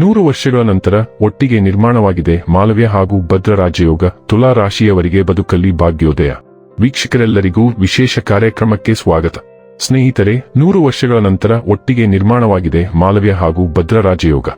ನೂರು ವರ್ಷಗಳ ನಂತರ ಒಟ್ಟಿಗೆ ನಿರ್ಮಾಣವಾಗಿದೆ ಮಾಲವ್ಯ ಹಾಗೂ ಭದ್ರ ರಾಜಯೋಗ ತುಲಾ ರಾಶಿಯವರಿಗೆ ಬದುಕಲ್ಲಿ ಭಾಗ್ಯೋದಯ. ವೀಕ್ಷಕರೆಲ್ಲರಿಗೂ ವಿಶೇಷ ಕಾರ್ಯಕ್ರಮಕ್ಕೆ ಸ್ವಾಗತ. ಸ್ನೇಹಿತರೆ, ನೂರು ವರ್ಷಗಳ ನಂತರ ಒಟ್ಟಿಗೆ ನಿರ್ಮಾಣವಾಗಿದೆ ಮಾಲವ್ಯ ಹಾಗೂ ಭದ್ರ ರಾಜಯೋಗ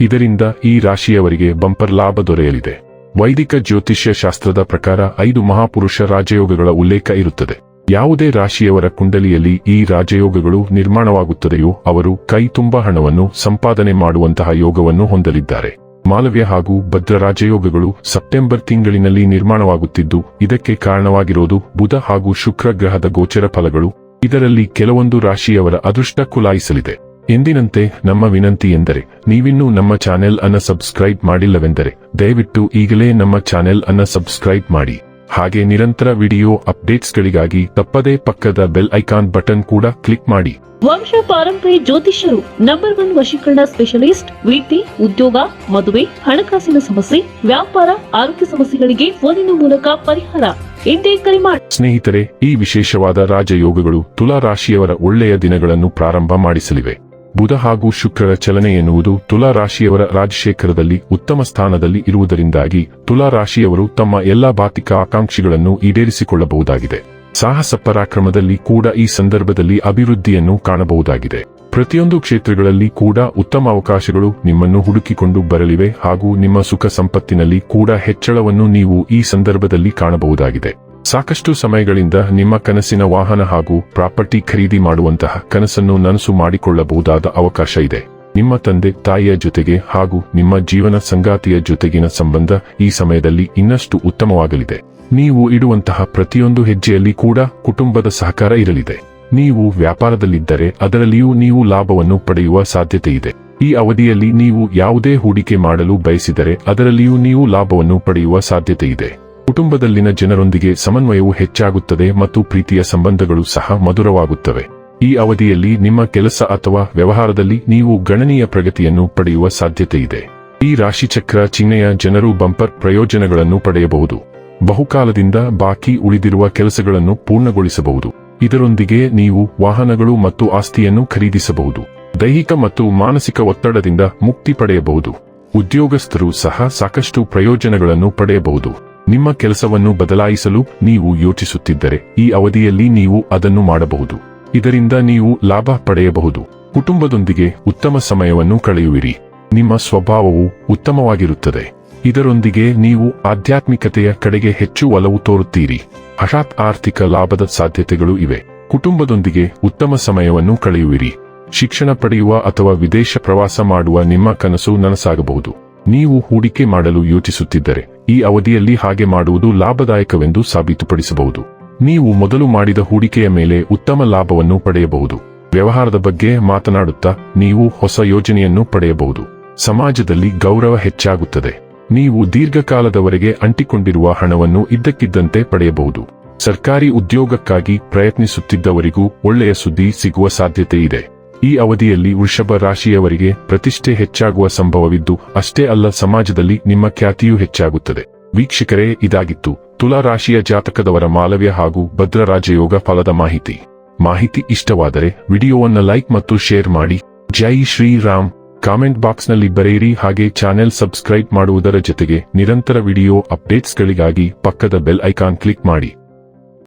ಇದರಿಂದ ಈ ರಾಶಿಯವರಿಗೆ ಬಂಪರ್ ಲಾಭ ದೊರೆಯಲಿದೆ. ವೈದಿಕ ಜ್ಯೋತಿಷ್ಯ ಶಾಸ್ತ್ರದ ಪ್ರಕಾರ ಐದು ಮಹಾಪುರುಷ ರಾಜಯೋಗಗಳ ಉಲ್ಲೇಖ ಇರುತ್ತದೆ. ಯಾವುದೇ ರಾಶಿಯವರ ಕುಂಡಲಿಯಲ್ಲಿ ಈ ರಾಜಯೋಗಗಳು ನಿರ್ಮಾಣವಾಗುತ್ತದೆಯೋ ಅವರು ಕೈ ತುಂಬ ಹಣವನ್ನು ಸಂಪಾದನೆ ಮಾಡುವಂತಹ ಯೋಗವನ್ನು ಹೊಂದಲಿದ್ದಾರೆ. ಮಾಲವ್ಯ ಹಾಗೂ ಭದ್ರ ರಾಜಯೋಗಗಳು ಸೆಪ್ಟೆಂಬರ್ ತಿಂಗಳಿನಲ್ಲಿ ನಿರ್ಮಾಣವಾಗುತ್ತಿದ್ದು, ಇದಕ್ಕೆ ಕಾರಣವಾಗಿರೋದು ಬುಧ ಹಾಗೂ ಶುಕ್ರ ಗ್ರಹದ ಗೋಚರ ಫಲಗಳು. ಇದರಲ್ಲಿ ಕೆಲವೊಂದು ರಾಶಿಯವರ ಅದೃಷ್ಟ ಕುಲಾಯಿಸಲಿದೆ. ಎಂದಿನಂತೆ ನಮ್ಮ ವಿನಂತಿ ಎಂದರೆ, ನೀವಿನ್ನೂ ನಮ್ಮ ಚಾನೆಲ್ ಅನ್ನ ಸಬ್ಸ್ಕ್ರೈಬ್ ಮಾಡಿಲ್ಲವೆಂದರೆ, ದಯವಿಟ್ಟು ಈಗಲೇ ನಮ್ಮ ಚಾನೆಲ್ ಅನ್ನ ಸಬ್ಸ್ಕ್ರೈಬ್ ಮಾಡಿ. ಹಾಗೆ ನಿರಂತರ ವಿಡಿಯೋ ಅಪ್ಡೇಟ್ಸ್ಗಳಿಗಾಗಿ ತಪ್ಪದೇ ಪಕ್ಕದ ಬೆಲ್ ಐಕಾನ್ ಬಟನ್ ಕೂಡ ಕ್ಲಿಕ್ ಮಾಡಿ. ವಂಶ ಪಾರಂಪರಿ ಜ್ಯೋತಿಷ್ಯರು ನಂಬರ್ ಒನ್ ವಶೀಕರಣ ಸ್ಪೆಷಲಿಸ್ಟ್ ವಿದ್ಯೆ ಉದ್ಯೋಗ ಮದುವೆ ಹಣಕಾಸಿನ ಸಮಸ್ಯೆ ವ್ಯಾಪಾರ ಆರೋಗ್ಯ ಸಮಸ್ಯೆಗಳಿಗೆ ಫೋನಿನ ಮೂಲಕ ಪರಿಹಾರ. ಎಂದೇ ಕರೆ ಮಾಡಿ ಸ್ನೇಹಿತರೆ ಈ ವಿಶೇಷವಾದ ರಾಜಯೋಗಗಳು ತುಲಾ ರಾಶಿಯವರ ಒಳ್ಳೆಯ ದಿನಗಳನ್ನು ಪ್ರಾರಂಭ ಮಾಡಿಸಲಿವೆ. ಬುಧ ಹಾಗೂ ಶುಕ್ರರ ಚಲನೆ ಎನ್ನುವುದು ತುಲಾ ರಾಶಿಯವರ ರಾಜಶೇಖರದಲ್ಲಿ ಉತ್ತಮ ಸ್ಥಾನದಲ್ಲಿ ಇರುವುದರಿಂದಾಗಿ ತುಲಾ ರಾಶಿಯವರು ತಮ್ಮ ಎಲ್ಲಾ ಬಾತಿಕ ಆಕಾಂಕ್ಷಿಗಳನ್ನು ಈಡೇರಿಸಿಕೊಳ್ಳಬಹುದಾಗಿದೆ. ಸಾಹಸ ಪರಾಕ್ರಮದಲ್ಲಿ ಕೂಡ ಈ ಸಂದರ್ಭದಲ್ಲಿ ಅಭಿವೃದ್ಧಿಯನ್ನು ಕಾಣಬಹುದಾಗಿದೆ. ಪ್ರತಿಯೊಂದು ಕ್ಷೇತ್ರಗಳಲ್ಲಿ ಕೂಡ ಉತ್ತಮ ಅವಕಾಶಗಳು ನಿಮ್ಮನ್ನು ಹುಡುಕಿಕೊಂಡು ಬರಲಿವೆ ಹಾಗೂ ನಿಮ್ಮ ಸುಖ ಸಂಪತ್ತಿನಲ್ಲಿ ಕೂಡ ಹೆಚ್ಚಳವನ್ನು ನೀವು ಈ ಸಂದರ್ಭದಲ್ಲಿ ಕಾಣಬಹುದಾಗಿದೆ. ಸಾಕಷ್ಟು ಸಮಯಗಳಿಂದ ನಿಮ್ಮ ಕನಸಿನ ವಾಹನ ಹಾಗೂ ಪ್ರಾಪರ್ಟಿ ಖರೀದಿ ಮಾಡುವಂತಹ ಕನಸನ್ನು ನನಸು ಮಾಡಿಕೊಳ್ಳಬಹುದಾದ ಅವಕಾಶ ಇದೆ. ನಿಮ್ಮ ತಂದೆ, ತಾಯಿಯ ಜೊತೆಗೆ ಹಾಗೂ ನಿಮ್ಮ ಜೀವನ ಸಂಗಾತಿಯ ಜೊತೆಗಿನ ಸಂಬಂಧ ಈ ಸಮಯದಲ್ಲಿ ಇನ್ನಷ್ಟು ಉತ್ತಮವಾಗಲಿದೆ. ನೀವು ಇಡುವಂತಹ ಪ್ರತಿಯೊಂದು ಹೆಜ್ಜೆಯಲ್ಲಿ ಕೂಡ ಕುಟುಂಬದ ಸಹಕಾರ ಇರಲಿದೆ. ನೀವು ವ್ಯಾಪಾರದಲ್ಲಿದ್ದರೆ ಅದರಲ್ಲಿಯೂ ನೀವು ಲಾಭವನ್ನು ಪಡೆಯುವ ಸಾಧ್ಯತೆ ಇದೆ. ಈ ಅವಧಿಯಲ್ಲಿ ನೀವು ಯಾವುದೇ ಹೂಡಿಕೆ ಮಾಡಲು ಬಯಸಿದರೆ ಅದರಲ್ಲಿಯೂ ನೀವು ಲಾಭವನ್ನು ಪಡೆಯುವ ಸಾಧ್ಯತೆ ಇದೆ. ಕುಟುಂಬದಲ್ಲಿನ ಜನರೊಂದಿಗೆ ಸಮನ್ವಯವು ಹೆಚ್ಚಾಗುತ್ತದೆ ಮತ್ತು ಪ್ರೀತಿಯ ಸಂಬಂಧಗಳು ಸಹ ಮಧುರವಾಗುತ್ತವೆ. ಈ ಅವಧಿಯಲ್ಲಿ ನಿಮ್ಮ ಕೆಲಸ ಅಥವಾ ವ್ಯವಹಾರದಲ್ಲಿ ನೀವು ಗಣನೀಯ ಪ್ರಗತಿಯನ್ನು ಪಡೆಯುವ ಸಾಧ್ಯತೆ ಇದೆ ಈ ರಾಶಿಚಕ್ರ ಚಿಹ್ನೆಯ ಜನರು ಬಂಪರ್ ಪ್ರಯೋಜನಗಳನ್ನು ಪಡೆಯಬಹುದು. ಬಹುಕಾಲದಿಂದ ಬಾಕಿ ಉಳಿದಿರುವ ಕೆಲಸಗಳನ್ನು ಪೂರ್ಣಗೊಳಿಸಬಹುದು. ಇದರೊಂದಿಗೆ ನೀವು ವಾಹನಗಳು ಮತ್ತು ಆಸ್ತಿಯನ್ನು ಖರೀದಿಸಬಹುದು. ದೈಹಿಕ ಮತ್ತು ಮಾನಸಿಕ ಒತ್ತಡದಿಂದ ಮುಕ್ತಿ ಪಡೆಯಬಹುದು. ಉದ್ಯೋಗಸ್ಥರು ಸಹ ಸಾಕಷ್ಟು ಪ್ರಯೋಜನಗಳನ್ನು ಪಡೆಯಬಹುದು. ನಿಮ್ಮ ಕೆಲಸವನ್ನು ಬದಲಾಯಿಸಲು ನೀವು ಯೋಚಿಸುತ್ತಿದ್ದರೆ ಈ ಅವಧಿಯಲ್ಲಿ ನೀವು ಅದನ್ನು ಮಾಡಬಹುದು. ಇದರಿಂದ ನೀವು ಲಾಭ ಪಡೆಯಬಹುದು. ಕುಟುಂಬದೊಂದಿಗೆ ಉತ್ತಮ ಸಮಯವನ್ನು ಕಳೆಯುವಿರಿ. ನಿಮ್ಮ ಸ್ವಭಾವವು ಉತ್ತಮವಾಗಿರುತ್ತದೆ. ಇದರೊಂದಿಗೆ ನೀವು ಆಧ್ಯಾತ್ಮಿಕತೆಯ ಕಡೆಗೆ ಹೆಚ್ಚು ಒಲವು ತೋರುತ್ತೀರಿ. ಹಠಾತ್ ಆರ್ಥಿಕ ಲಾಭದ ಸಾಧ್ಯತೆಗಳು ಇವೆ. ಕುಟುಂಬದೊಂದಿಗೆ ಉತ್ತಮ ಸಮಯವನ್ನು ಕಳೆಯುವಿರಿ. ಶಿಕ್ಷಣ ಪಡೆಯುವ ಅಥವಾ ವಿದೇಶ ಪ್ರವಾಸ ಮಾಡುವ ನಿಮ್ಮ ಕನಸು ನನಸಾಗಬಹುದು. ನೀವು ಹೂಡಿಕೆ ಮಾಡಲು ಯೋಚಿಸುತ್ತಿದ್ದರೆ ಈ ಅವಧಿಯಲ್ಲಿ ಹಾಗೆ ಮಾಡುವುದು ಲಾಭದಾಯಕವೆಂದು ಸಾಬೀತುಪಡಿಸಬಹುದು. ನೀವು ಮೊದಲು ಮಾಡಿದ ಹೂಡಿಕೆಯ ಮೇಲೆ ಉತ್ತಮ ಲಾಭವನ್ನು ಪಡೆಯಬಹುದು. ವ್ಯವಹಾರದ ಬಗ್ಗೆ ಮಾತನಾಡುತ್ತಾ ನೀವು ಹೊಸ ಯೋಜನೆಯನ್ನು ಪಡೆಯಬಹುದು. ಸಮಾಜದಲ್ಲಿ ಗೌರವ ಹೆಚ್ಚಾಗುತ್ತದೆ. ನೀವು ದೀರ್ಘಕಾಲದವರೆಗೆ ಅಂಟಿಕೊಂಡಿರುವ ಹಣವನ್ನು ಇದ್ದಕ್ಕಿದ್ದಂತೆ ಪಡೆಯಬಹುದು. ಸರ್ಕಾರಿ ಉದ್ಯೋಗಕ್ಕಾಗಿ ಪ್ರಯತ್ನಿಸುತ್ತಿದ್ದವರಿಗೂ ಒಳ್ಳೆಯ ಸುದ್ದಿ ಸಿಗುವ ಸಾಧ್ಯತೆ ಇದೆ ಈ ಅವಧಿಯಲ್ಲಿ ವೃಷಭ ರಾಶಿಯವರಿಗೆ ಪ್ರತಿಷ್ಠೆ ಹೆಚ್ಚಾಗುವ ಸಂಭವವಿದ್ದು, ಅಷ್ಟೇ ಅಲ್ಲ ಸಮಾಜದಲ್ಲಿ ನಿಮ್ಮ ಖ್ಯಾತಿಯೂ ಹೆಚ್ಚಾಗುತ್ತದೆ. ವೀಕ್ಷಕರೇ, ಇದಾಗಿತ್ತು ತುಲಾ ರಾಶಿಯ ಜಾತಕದವರ ಮಾಲವ್ಯ ಹಾಗೂ ಭದ್ರ ರಾಜಯೋಗ ಫಲದ ಮಾಹಿತಿ. ಮಾಹಿತಿ ಇಷ್ಟವಾದರೆ ವಿಡಿಯೋವನ್ನು ಲೈಕ್ ಮತ್ತು ಶೇರ್ ಮಾಡಿ. ಜೈ ಶ್ರೀರಾಮ್. ಕಾಮೆಂಟ್ ಬಾಕ್ಸ್ನಲ್ಲಿ ಬರೆಯಿರಿ ಹಾಗೆ ಚಾನೆಲ್ ಸಬ್ಸ್ಕ್ರೈಬ್ ಮಾಡುವುದರ ಜೊತೆಗೆ ನಿರಂತರ ವಿಡಿಯೋ ಅಪ್ಡೇಟ್ಸ್ಗಳಿಗಾಗಿ ಪಕ್ಕದ ಬೆಲ್ ಐಕಾನ್ ಕ್ಲಿಕ್ ಮಾಡಿ.